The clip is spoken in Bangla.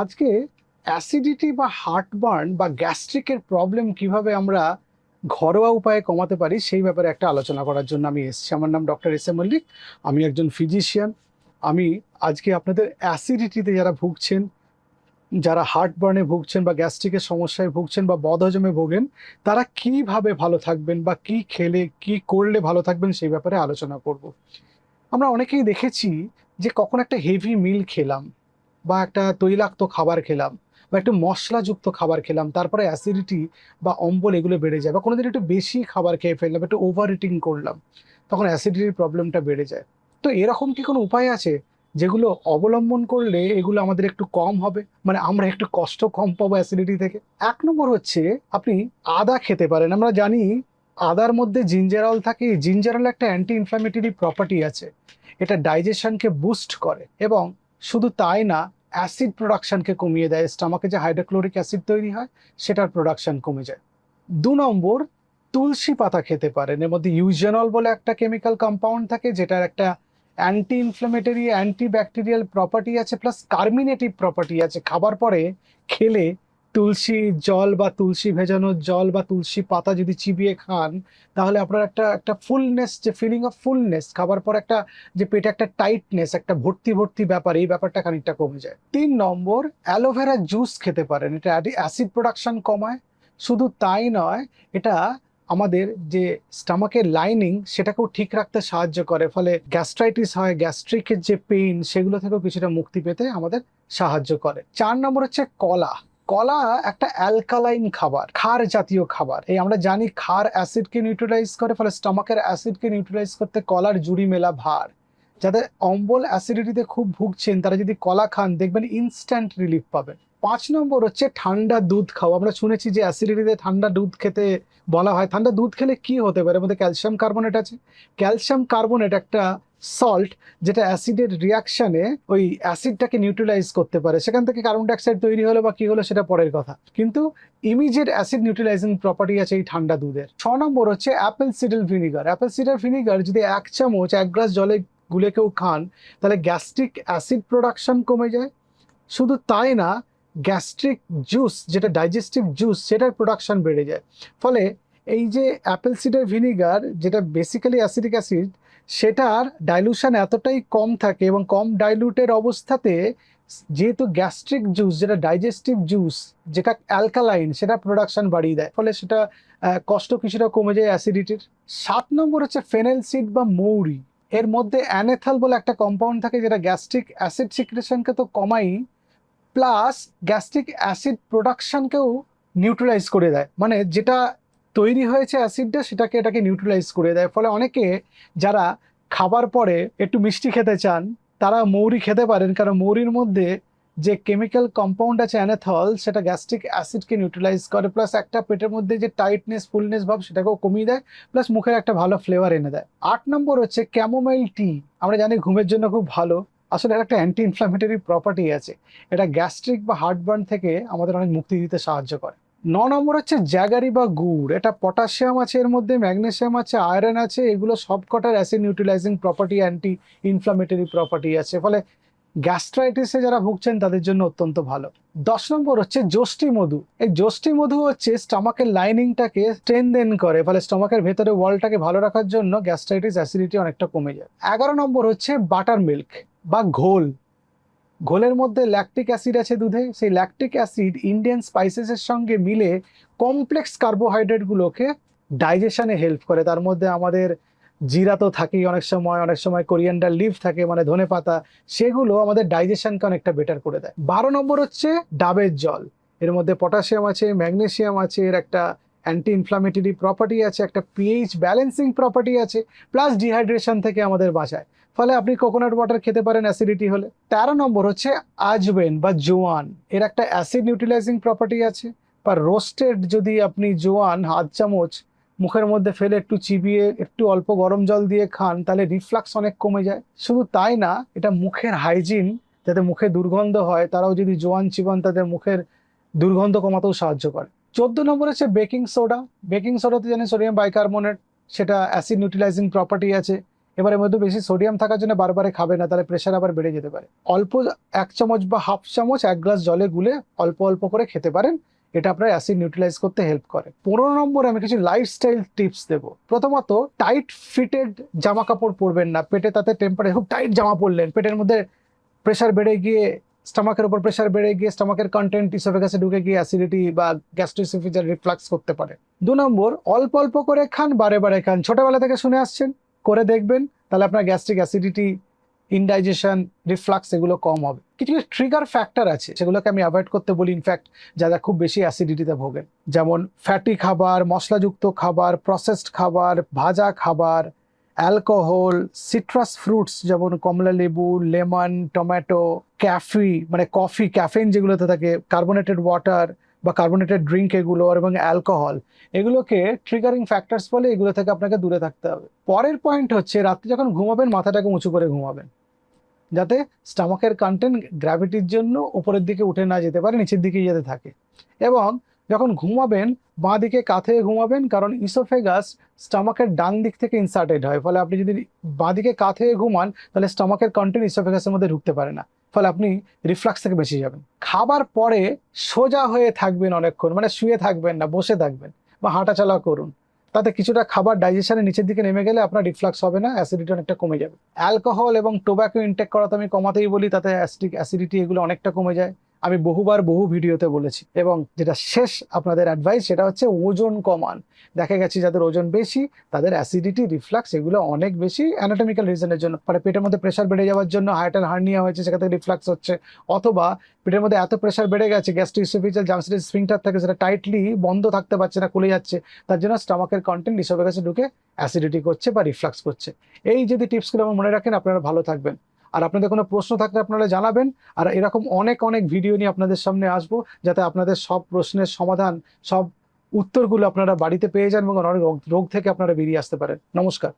আজকে অ্যাসিডিটি বা হার্টবার্ন বা গ্যাস্ট্রিকের প্রবলেম কীভাবে আমরা ঘরোয়া উপায়ে কমাতে পারি, সেই ব্যাপারে একটা আলোচনা করার জন্য আমি এসেছি। আমার নাম ডক্টর এস এম মল্লিক, আমি একজন ফিজিশিয়ান আমি আজকে আপনাদের অ্যাসিডিটিতে যারা ভুগছেন, যারা হার্টবার্নে ভুগছেন বা গ্যাস্ট্রিকের সমস্যায় ভুগছেন বা বদহজমে ভোগেন, তারা কীভাবে ভালো থাকবেন বা কি খেলে, কি করলে ভালো থাকবেন সেই ব্যাপারে আলোচনা করব। আমরা অনেকেই দেখেছি যে কখন একটা হেভি মিল খেলাম বা একটা তৈলাক্ত খাবার খেলাম বা একটু মশলাযুক্ত খাবার খেলাম, তারপরে অ্যাসিডিটি বা অম্বল এগুলো বেড়ে যায় বা কোনোদিন একটু বেশি খাবার খেয়ে ফেললাম, একটু ওভার ইটিং করলাম, তখন অ্যাসিডিটির প্রবলেমটা বেড়ে যায়। তো এরকম কি কোনো উপায় আছে যেগুলো অবলম্বন করলে এগুলো আমাদের একটু কম হবে? মানে আমরা একটু কষ্ট কম পাবো অ্যাসিডিটি থেকে? এক নম্বর হচ্ছে আপনি আদা খেতে পারেন। আমরা জানি আদার মধ্যে জিঞ্জারল থাকে জিঞ্জারল একটা অ্যান্টি ইনফ্ল্যামেটরি প্রপার্টি আছে। এটা ডাইজেশনকে বুস্ট করে এবং শুধু তাই না অ্যাসিড প্রোডাকশানকে কমিয়ে দেয়, স্টামাকে যে হাইড্রোক্লোরিক অ্যাসিড তৈরি হয়, সেটার প্রোডাকশান কমে যায়। দু নম্বর, তুলসী পাতা খেতে পারেন। এর মধ্যে ইউজেনল বলে একটা কেমিক্যাল কম্পাউন্ড থাকে, যেটার একটা anti inflammatory anti bacterial property আছে প্লাস কার্মিনেটিভ প্রপার্টি আছে। খাবার পরে খেলে তুলসী জল বা তুলসী ভেজানো জল বা তুলসী পাতা যদি চিবিয়ে খান, তাহলে আপনার একটা একটা ফুলনেস যে ফিলিং অফ ফুলনেস খাবার পর একটা, যে পেটে একটা টাইটনেস একটা ভর্তি ভর্তি ব্যাপার, এই ব্যাপারটা খানিকটা কমে যায়। তিন নম্বর, অ্যালোভেরা জুস খেতে পারেন। এটা অ্যাসিড প্রোডাকশন কমায়। শুধু তাই নয়, এটা আমাদের যে স্টামাকের লাইনিং সেটাকেও ঠিক রাখতে সাহায্য করে। ফলে গ্যাস্ট্রাইটিস হয় গ্যাস্ট্রিকের যে পেইন সেগুলো থেকেও কিছুটা মুক্তি পেতে আমাদের সাহায্য করে। চার নম্বর হচ্ছে কলা। কলা একটা অ্যালকালাইন খাবার খার জাতীয় খাবার। এই আমরা জানি ক্ষার অ্যাসিডকে নিউট্রালাইজ করে, ফলে স্টমাকের অ্যাসিডকে নিউট্রালাইজ করতে কলার জুড়ি মেলা ভার। যাদের অম্বল অ্যাসিডিটিতে খুব ভুগছেন, তারা যদি কলা খান, দেখবেন ইনস্ট্যান্ট রিলিফ পাবেন। পাঁচ নম্বর হচ্ছে ঠান্ডা দুধ খাওয়া। আমরা শুনেছি যে অ্যাসিডিটিতে ঠান্ডা দুধ খেতে বলা হয়। ঠান্ডা দুধ খেলে কি হতে পারে? মধ্যে ক্যালসিয়াম কার্বনেট আছে। ক্যালসিয়াম কার্বনেট একটা সল্ট যেটা অ্যাসিডের রিয়াকশনে ওই অ্যাসিডটাকে নিউট্রালাইজ করতে পারে। সেখান থেকে কার্বন ডাইঅক্সাইড তৈরি হলো বা কি হলো সেটা পরের কথা। কিন্তু ইমিডিয়েট অ্যাসিড নিউট্রালাইজিং প্রপার্টি আছে এই ঠান্ডা দুধের। ছ নম্বর হচ্ছে apple cider vinegar apple cider vinegar যদি এক চামচ, এক গ্লাস জলে গুলে কেউ খান, তাহলে গ্যাস্ট্রিক অ্যাসিড প্রোডাকশন কমে যায়। শুধু তাই না গ্যাস্ট্রিক জুস যেটা ডাইজেস্টিভ জুস সেটার প্রোডাকশন বেড়ে যায়। ফলে এই যে অ্যাপেল সিডার ভিনিগার যেটা বেসিক্যালি অ্যাসিডিক অ্যাসিড সেটার ডাইলুশন এতটাই কম থাকে এবং কম ডাইলুটের অবস্থাতে যেহেতু গ্যাস্ট্রিক জুস যেটা ডাইজেস্টিভ জুস যেটা অ্যালকালাইন সেটা প্রোডাকশন বাড়িয়ে দেয়। ফলে সেটা কষ্ট কিছুটা কমে যায় অ্যাসিডিটির সাত নম্বর হচ্ছে ফেনেল সিড বা মৌরি। এর মধ্যে অ্যানেথাল বলে একটা কম্পাউন্ড থাকে যেটা গ্যাস্ট্রিক অ্যাসিড সিক্রেশনকে তো কমাই প্লাস গ্যাস্ট্রিক অ্যাসিড প্রোডাকশনকেও নিউট্রালাইজ করে দেয়। মানে যেটা তৈরি হয়েছে অ্যাসিডটা সেটাকে এটাকে নিউট্রালাইজ করে দেয়। ফলে অনেকে যারা খাবার পরে একটু মিষ্টি খেতে চান, তারা মৌরি খেতে পারেন। কারণ মৌরির মধ্যে যে কেমিক্যাল কম্পাউন্ড আছে অ্যানাথল সেটা গ্যাস্ট্রিক অ্যাসিডকে নিউট্রালাইজ করে প্লাস একটা পেটের মধ্যে যে টাইটনেস ফুলনেস ভাব, সেটাকেও কমিয়ে দেয় প্লাস মুখের একটা ভালো ফ্লেভার এনে দেয়। আট নম্বর হচ্ছে ক্যামোমাইল টি আমরা জানি ঘুমের জন্য খুব ভালো। আসলে এর একটা অ্যান্টি ইনফ্লামেটরি প্রপার্টি আছে। এটা গ্যাস্ট্রিক বা হার্টবার্ন থেকে আমাদের অনেক মুক্তি দিতে সাহায্য করে। ন নম্বর হচ্ছে জ্যাগারি বা গুড়। এটা পটাশিয়াম আছে, এর মধ্যে ম্যাগনেসিয়াম আছে, আয়রন আছে, এগুলো সবকটার acid neutralising property anti inflammatory property আছে। ফলে গ্যাস্ট্রাইটিসে যারা ভুগছেন, তাদের জন্য অত্যন্ত ভালো। দশ নম্বর হচ্ছে যষ্টি মধু। এই যষ্টি মধু হচ্ছে স্টমাকের লাইনিংটাকে স্ট্রেনদেন করে, ফলে স্টমাকের ভেতরে ওয়ালটাকে ভালো রাখার জন্য গ্যাস্ট্রাইটিস অ্যাসিডিটি অনেকটা কমে যায়। এগারো নম্বর হচ্ছে বাটার মিল্ক বা ঘোল। ঘোলের মধ্যে ল্যাকটিক অ্যাসিড আছে দুধে, সেই ল্যাকটিক অ্যাসিড ইন্ডিয়ান স্পাইসেসের সঙ্গে মিলে কমপ্লেক্স কার্বোহাইড্রেটগুলোকে ডাইজেশনে হেল্প করে। তার মধ্যে আমাদের জিরা তো থাকেই অনেক সময় অনেক সময় কোরিয়ান্ডার লিভ থাকে মানে ধনে পাতা, সেগুলো আমাদের ডাইজেশনকে অনেকটা বেটার করে দেয়। বারো নম্বর হচ্ছে ডাবের জল। এর মধ্যে পটাশিয়াম আছে ম্যাগনেসিয়াম আছে, এর একটা অ্যান্টি ইনফ্লামেটরি প্রপার্টি আছে, একটা পিএইচ ব্যালেন্সিং প্রপার্টি আছে প্লাস ডিহাইড্রেশন থেকে আমাদের বাঁচায়। ফলে আপনি কোকোনাট ওয়াটার খেতে পারেন অ্যাসিডিটি হলে। তেরো নম্বর হচ্ছে আজবেন বা জোয়ান। এর একটা অ্যাসিড নিউট্রিলাইজিং প্রপার্টি আছে, বা রোস্টেড যদি আপনি জোয়ান, হাত চামচ, মুখের মধ্যে ফেলে একটু চিবিয়ে, একটু অল্প গরম জল দিয়ে খান, তাহলে রিফ্লাক্স অনেক কমে যায়। শুধু তাই না, এটা মুখের হাইজিন যাতে মুখে দুর্গন্ধ হয়, তারাও যদি জোয়ান চিবান তাদের মুখের দুর্গন্ধ কমাতেও সাহায্য করে। চোদ্দ নম্বর হচ্ছে বেকিং সোডা। বেকিং সোডাতে জানি সোডিয়াম বাইকার্বনেট, সেটা অ্যাসিড নিউট্রিলাইজিং প্রপার্টি আছে। এবার মধ্যে বেশি সোডিয়াম থাকার জন্য বারবারে খাবে না, তাহলে প্রেশার আবার বেড়ে যেতে পারে। অল্প এক চামচ বা হাফ চামচ, এক গ্লাস জলে গুলে অল্প অল্প করে খেতে পারেন। এটা আপনার অ্যাসিড নিউট্রিলাইজ করতে হেল্প করে। পনেরো নম্বরে আমি কিছু লাইফস্টাইল টিপস দেবো। প্রথমত টাইট ফিটেড জামা কাপড় পরবেন না। পেটে তাতে টেম্পারেচার খুব টাইট জামা পরলেন। পেটের মধ্যে প্রেশার বেড়ে গিয়ে স্টামাকের উপর প্রেশার বেড়ে গিয়ে স্টামাকের কন্টেন্ট ইসোফেগাসে ঢুকে গিয়ে অ্যাসিডিটি বা গ্যাস্ট্রিসিফিজার রিফ্লাক্স করতে পারে। দু নম্বর, অল্প অল্প করে খান, বারে বারে খান। ছোটবেলা থেকে শুনে আসছেন, করে দেখবেন, তাহলে আপনার গ্যাস্ট্রিক অ্যাসিডিটি ইনডাইজেশন রিফ্লাক্স এগুলো কম হবে। কিছু কিছু ট্রিগার ফ্যাক্টর আছে, সেগুলোকে আমি অ্যাভয়েড করতে বলি ইনফ্যাক্ট যারা খুব বেশি অ্যাসিডিটিতে ভোগেন। যেমন ফ্যাটি খাবার, মশলাযুক্ত খাবার প্রসেসড খাবার, ভাজা খাবার অ্যালকোহল সিট্রাস ফ্রুটস যেমন কমলা লেবু, লেমন, টমেটো, ক্যাফি মানে কফি ক্যাফেইন যেগুলোতে থাকে কার্বোনেটেড ওয়াটার বা কার্বোনেটেড ড্রিঙ্ক এগুলো এবং অ্যালকোহল এগুলোকে ট্রিগারিং ফ্যাক্টরস বলে এগুলো থেকে আপনাকে দূরে থাকতে হবে। পরের পয়েন্ট হচ্ছে, রাত্রে যখন ঘুমাবেন, মাথাটাকে উঁচু করে ঘুমাবেন, যাতে স্টামাকের কন্টেন্ট গ্র্যাভিটির জন্য উপরের দিকে উঠে না যেতে পারে, নিচের দিকে যেতে থাকে। এবং যখন ঘুমাবেন বাঁ দিকে কাঁথে ঘুমাবেন, কারণ ইসোফেগাস স্টামাকের ডান দিক থেকে ইনসার্টেড হয়। ফলে আপনি যদি বাঁ দিকে কাঁথে ঘুমান, তাহলে স্টামাকের কন্টেন্ট ইসোফেগাসের মধ্যে ঢুকতে পারে না। ফলে আপনি রিফ্লাক্স থেকে বেঁচে যাবেন। খাবার পরে সোজা হয়ে থাকবেন অনেকক্ষণ মানে শুয়ে থাকবেন না, বসে থাকবেন বা হাঁটাচলা করুন। তাতে কিছুটা খাবার ডাইজেশনের নিচের দিকে নেমে গেলে আপনার রিফ্লাক্স হবে না অ্যাসিডিটি অনেকটা কমে যাবে। অ্যালকোহল এবং টোব্যাকো ইনটেক করা তো আমি কমাতেই বলি, তাতে অ্যাসিডিক অ্যাসিডিটি এগুলো অনেকটা কমে যায়। আমি বহুবার বহু ভিডিওতে বলেছি। এবং যেটা শেষ আপনাদের অ্যাডভাইস সেটা হচ্ছে ওজন কমান। দেখা গেছে যাদের ওজন বেশি, তাদের অ্যাসিডিটি রিফ্লাক্স এগুলো অনেক বেশি অ্যানাটমিক্যাল রিজনের জন্য। মানে পেটের মধ্যে প্রেশার বেড়ে যাওয়ার জন্য হার্টের হার্নিয়া হয়েছে, সেখান থেকে রিফ্লাক্স হচ্ছে। অথবা পেটের মধ্যে এত প্রেশার বেড়ে গেছে গ্যাস্ট্রিসোফিজিয়াল জাংস্টিস স্ফিংটার থাকে, সেটা টাইটলি বন্ধ থাকতে পারছে না, খুলে যাচ্ছে। তার জন্য স্টামাকের কন্টেন্ট ইসবের কাছে ঢুকে অ্যাসিডিটি করছে বা রিফ্লাক্স করছে। এই যদি টিপসগুলো আমার মনে রাখেন, আপনারা ভালো থাকবেন। আর আপনাদের কোনো প্রশ্ন থাকলে আপনারা জানাবেন। আর এরকম অনেক অনেক ভিডিও নিয়ে আপনাদের সামনে আসব, যাতে আপনাদের সব প্রশ্নের সমাধান, সব উত্তরগুলো আপনারা বাড়িতে পেয়ে যান এবং অনেক রোগ- থেকে আপনারা বেরিয়ে আসতে পারেন। নমস্কার।